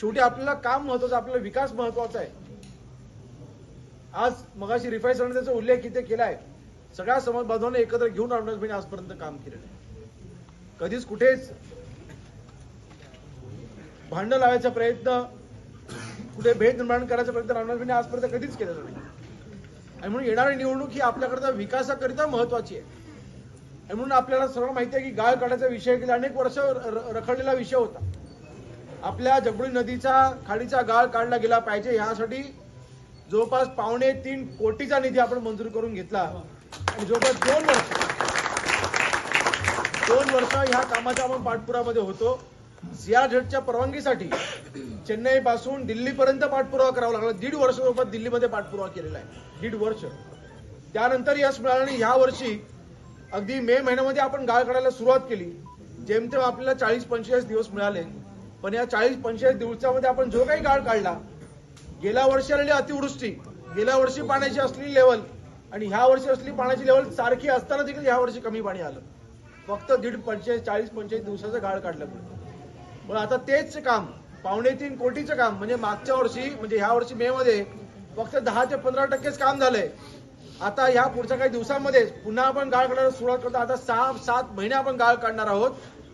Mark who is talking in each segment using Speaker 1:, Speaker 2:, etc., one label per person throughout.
Speaker 1: शेवटी आपल्याला काम महत्वाचं आपल्याला विकास महत्त्वाचा आहे. आज मगाशी रिफाय त्याचा उल्लेख इथे केलाय. सगळ्या समाज बांधवांना एकत्र घेऊन रामदासबाईंनी आजपर्यंत काम केलेलं आहे. कधीच कुठेच भांडण लावायचा प्रयत्न कुठे भेद निर्माण करायचा प्रयत्न रामदासबाईंनी आजपर्यंत कधीच केलेला नाही. आणि म्हणून येणारी निवडणूक ही आपल्याकरता विकासाकरिता महत्वाची आहे. आणि म्हणून आपल्याला सर्व माहिती आहे की गाळ काढायचा विषय गेल्या अनेक वर्ष र- रखडलेला विषय होता. आपल्या जगबुडी नदीचा खाडीचा गाळ काढला गेला पाहिजे. ह्यासाठी जवळपास पावणे तीन कोटीचा निधी आपण मंजूर करून घेतला. आणि जवळपास दोन वर्ष दोन वर्ष ह्या कामाच्या आपण पाठपुरामध्ये होतो. झेडच्या परवानगीसाठी चेन्नई पासून दिल्लीपर्यंत पाठपुरावा करावा लागला. दीड वर्ष जवळपास दिल्लीमध्ये पाठपुरावा केलेला आहे. दीड वर्ष. त्यानंतर यश मिळालं आणि ह्या वर्षी अगदी मे महिन्यामध्ये आपण गाळ काढायला सुरुवात केली. जेमतेम आपल्याला चाळीस पंचेचाळीस दिवस मिळाले. पण या चाळीस पंचेचाळीस दिवसामध्ये आपण जो काही गाळ काढला गेल्या वर्षी आलेली अतिवृष्टी गेल्या वर्षी पाण्याची असलेली लेवल आणि ह्या वर्षी असलेली पाण्याची लेवल सारखी असताना देखील ह्या वर्षी कमी पाणी आलं. फक्त दीड पंचेचाळीस चाळीस पंचेचाळीस दिवसाचं गाळ काढल्यामुळे पण आता तेच काम पावणे तीन कोटीचं काम म्हणजे मागच्या वर्षी म्हणजे ह्या वर्षी मे मध्ये फक्त दहा ते पंधरा टक्केच काम झालंय. आता ह्या पुढच्या काही दिवसांमध्ये पुन्हा आपण गाळ काढायला सुरुवात करतो आता सहा सात महिने आपण गाळ काढणार आहोत.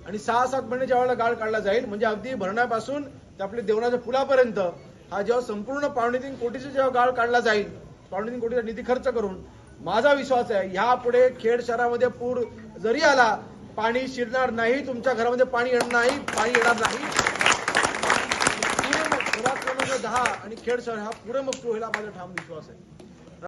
Speaker 1: आणि सहा सात महिने ज्या वेळेला गाळ काढला जाईल म्हणजे अगदी भरण्यापासून ते आपल्या देवणाच्या पुलापर्यंत हा जेव्हा संपूर्ण पावणे तीन कोटीचा जेव्हा गाळ काढला जाईल पावणे तीन कोटीचा निधी खर्च करून माझा विश्वास आहे ह्यापुढे खेड शहरामध्ये पूर जरी आला पाणी शिरणार नाही तुमच्या घरामध्ये पाणी येणार नाही पाणी येणार नाही. पूर्ण दहा आणि खेड शहर हा पुढे होईल माझा ठाम विश्वास आहे.